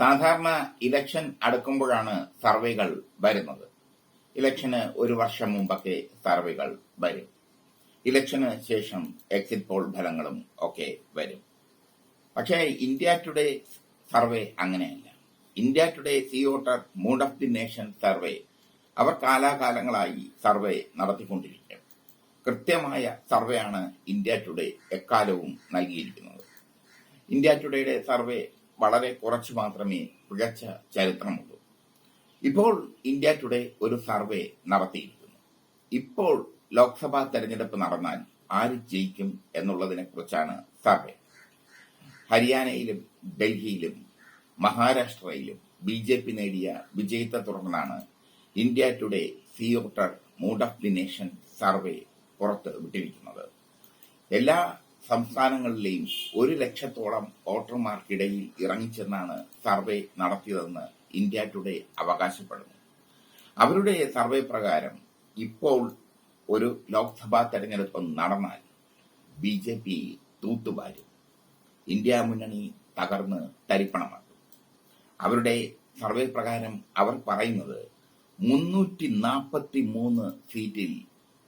സാധാരണ ഇലക്ഷൻ അടുക്കുമ്പോഴാണ് സർവേകൾ വരുന്നത്. ഇലക്ഷന് ഒരു വർഷം മുമ്പൊക്കെ സർവേകൾ വരും. ഇലക്ഷന് ശേഷം എക്സിറ്റ് പോൾ ഫലങ്ങളും ഒക്കെ വരും. പക്ഷേ ഇന്ത്യ ടുഡേ സർവേ അങ്ങനെയല്ല. India today C voter mood of the nation survey അവർ കാലാകാലങ്ങളായി സർവേ നടത്തിക്കൊണ്ടിരിക്കും കൃത്യമായ സർവേയാണ് ഇന്ത്യ ടുഡേ എക്കാലവും നൽകിയിരിക്കുന്നത്. ഇന്ത്യ ടുഡേയുടെ സർവേ വളരെ കുറച്ച് മാത്രമേ മികച്ച ചരിത്രമുള്ളൂ. ഇപ്പോൾ ഇന്ത്യ ടുഡേ ഒരു സർവേ നടത്തിയിരിക്കുന്നു. ഇപ്പോൾ ലോക്സഭാ തെരഞ്ഞെടുപ്പ് നടന്നാൽ ആര് ജയിക്കും എന്നുള്ളതിനെ കുറിച്ചാണ് സർവേ. ഹരിയാനയിലും ഡൽഹിയിലും മഹാരാഷ്ട്രയിലും ബി ജെ പി നേടിയ വിജയത്തെ തുടർന്നാണ് India today C voter mood of the nation survey പുറത്ത് വിട്ടിരിക്കുന്നത്. എല്ലാ സംസ്ഥാനങ്ങളിലെയും ഒരു ലക്ഷത്തോളം വോട്ടർമാർക്കിടയിൽ ഇറങ്ങിച്ചെന്നാണ് സർവേ നടത്തിയതെന്ന് ഇന്ത്യ ടുഡേ അവകാശപ്പെടുന്നു. അവരുടെ സർവേ പ്രകാരം ഇപ്പോൾ ഒരു ലോക്സഭാ തെരഞ്ഞെടുപ്പ് നടന്നാൽ ബി ജെ പി തൂത്തുവാരും. ഇന്ത്യ മുന്നണി തകർന്ന് തരിപ്പണമാക്കും. അവരുടെ സർവേ പ്രകാരം അവർ പറയുന്നത് മുന്നൂറ്റി നാൽപ്പത്തി മൂന്ന് സീറ്റിൽ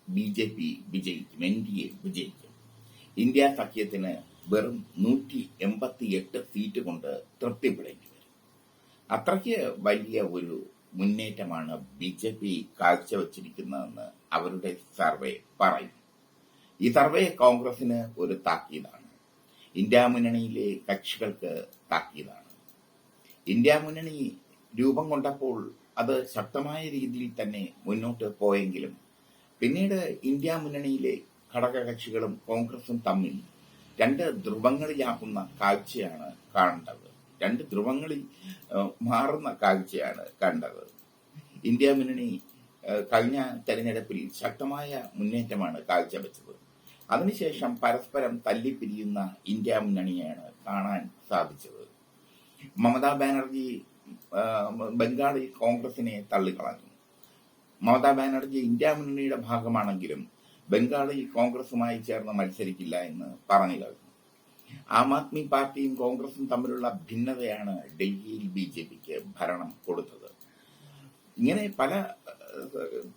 ബി ജെ പി വിജയിക്കും എൻ ഡി എ വിജയിക്കും. ഇന്ത്യ സഖ്യത്തിന് വെറും നൂറ്റി എൺപത്തി എട്ട് സീറ്റ് കൊണ്ട് തൃപ്തിപ്പെടേണ്ടി വരും അത്രയ്ക്ക് വലിയ ഒരു മുന്നേറ്റമാണ് ബി ജെ പി കാഴ്ചവെച്ചിരിക്കുന്നതെന്ന് അവരുടെ സർവേ പറയും ഈ സർവേ കോൺഗ്രസിന് ഒരു താക്കീതാണ്. ഇന്ത്യ മുന്നണിയിലെ കക്ഷികൾക്ക് താക്കീതാണ്. ഇന്ത്യ മുന്നണി രൂപം കൊണ്ടപ്പോൾ അത് ശക്തമായ രീതിയിൽ തന്നെ മുന്നോട്ട് പോയെങ്കിലും പിന്നീട് ഇന്ത്യ മുന്നണിയിലെ ഘടകകക്ഷികളും കോൺഗ്രസും തമ്മിൽ രണ്ട് ധ്രുവങ്ങളിലാക്കുന്ന കാഴ്ചയാണ് കാണേണ്ടത്. രണ്ട് ധ്രുവങ്ങളിൽ മാറുന്ന കാഴ്ചയാണ് കണ്ടത്. ഇന്ത്യ മുന്നണി കഴിഞ്ഞ തെരഞ്ഞെടുപ്പിൽ ശക്തമായ മുന്നേറ്റമാണ് കാഴ്ചവെച്ചത്. അതിനുശേഷം പരസ്പരം തല്ലിപ്പിരിയുന്ന ഇന്ത്യ മുന്നണിയാണ് കാണാൻ സാധിച്ചത്. മമതാ ബാനർജി ബംഗാളിൽ കോൺഗ്രസിനെ തള്ളിക്കളഞ്ഞു. മമതാ ബാനർജി ഇന്ത്യ മുന്നണിയുടെ ഭാഗമാണെങ്കിലും ബംഗാളിൽ കോൺഗ്രസുമായി ചേർന്ന് മത്സരിക്കില്ല എന്ന് പറഞ്ഞു കഴിഞ്ഞു. ആം ആദ്മി പാർട്ടിയും കോൺഗ്രസും തമ്മിലുള്ള ഭിന്നതയാണ് ഡൽഹിയിൽ ബി ജെ പിക്ക് ഭരണം കൊടുത്തത്. ഇങ്ങനെ പല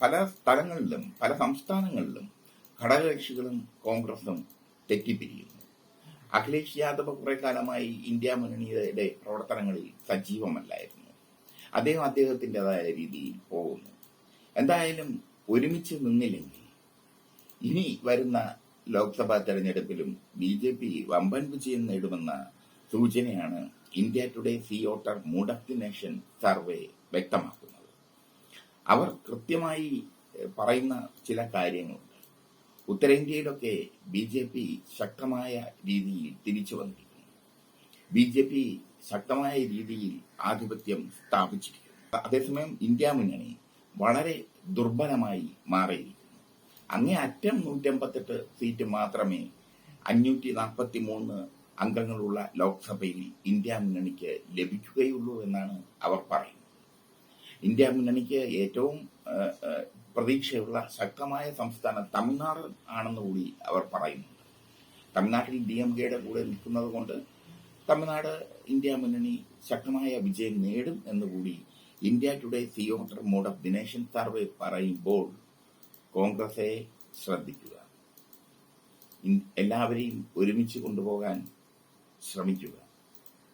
പല സ്ഥലങ്ങളിലും പല സംസ്ഥാനങ്ങളിലും ഘടകകക്ഷികളും കോൺഗ്രസും തെറ്റിപ്പിരിയുന്നു അഖിലേഷ് യാദവ് കുറെ കാലമായി ഇന്ത്യ മുന്നണിയുടെ പ്രവർത്തനങ്ങളിൽ സജീവമല്ലായിരുന്നു. അദ്ദേഹം അദ്ദേഹത്തിന്റെതായ രീതിയിൽ പോകുന്നു. എന്തായാലും ഒരുമിച്ച് നിന്നില്ലെങ്കിൽ ഇനി വരുന്ന ലോക്സഭാ തെരഞ്ഞെടുപ്പിലും ബി ജെ പി വമ്പൻ വിജയം നേടുമെന്ന സൂചനയാണ് India today C voter mood of the nation survey വ്യക്തമാക്കുന്നത്. അവർ കൃത്യമായി പറയുന്ന ചില കാര്യങ്ങളുണ്ട് ഉത്തരേന്ത്യയിലൊക്കെ ബി ജെ പി ശക്തമായ രീതിയിൽ തിരിച്ചു വന്നിരിക്കുന്നു. ബി ജെ പി ശക്തമായ രീതിയിൽ ആധിപത്യം സ്ഥാപിച്ചിരിക്കുന്നു. അതേസമയം ഇന്ത്യ മുന്നണി വളരെ ദുർബലമായി മാറിയിരിക്കുന്നു. അങ്ങേ അറ്റം നൂറ്റമ്പത്തെട്ട് സീറ്റ് മാത്രമേ അഞ്ഞൂറ്റി നാൽപ്പത്തി മൂന്ന് അംഗങ്ങളുള്ള ലോക്സഭയിൽ ഇന്ത്യ മുന്നണിക്ക് ലഭിക്കുകയുള്ളൂ എന്നാണ് അവർ പറയുന്നത്. ഇന്ത്യ മുന്നണിക്ക് ഏറ്റവും പ്രതീക്ഷയുള്ള ശക്തമായ സംസ്ഥാനം തമിഴ്നാട് ആണെന്ന് കൂടി അവർ പറയുന്നുണ്ട്. തമിഴ്നാട്ടിൽ ഡി എം കെയുടെ കൂടെ നിൽക്കുന്നത് കൊണ്ട് തമിഴ്നാട് ഇന്ത്യ മുന്നണി ശക്തമായ വിജയം നേടും എന്നുകൂടി India today CO mood of the nation survey പറയുമ്പോൾ കോൺഗ്രസെ ശ്രദ്ധിക്കുക. എല്ലാവരെയും ഒരുമിച്ച് കൊണ്ടുപോകാൻ ശ്രമിക്കുക.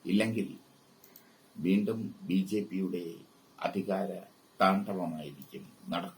ഇല്ലെങ്കിൽ വീണ്ടും ബി ജെ പിയുടെ അധികാര താണ്ഡവമായിരിക്കും നടക്കുക.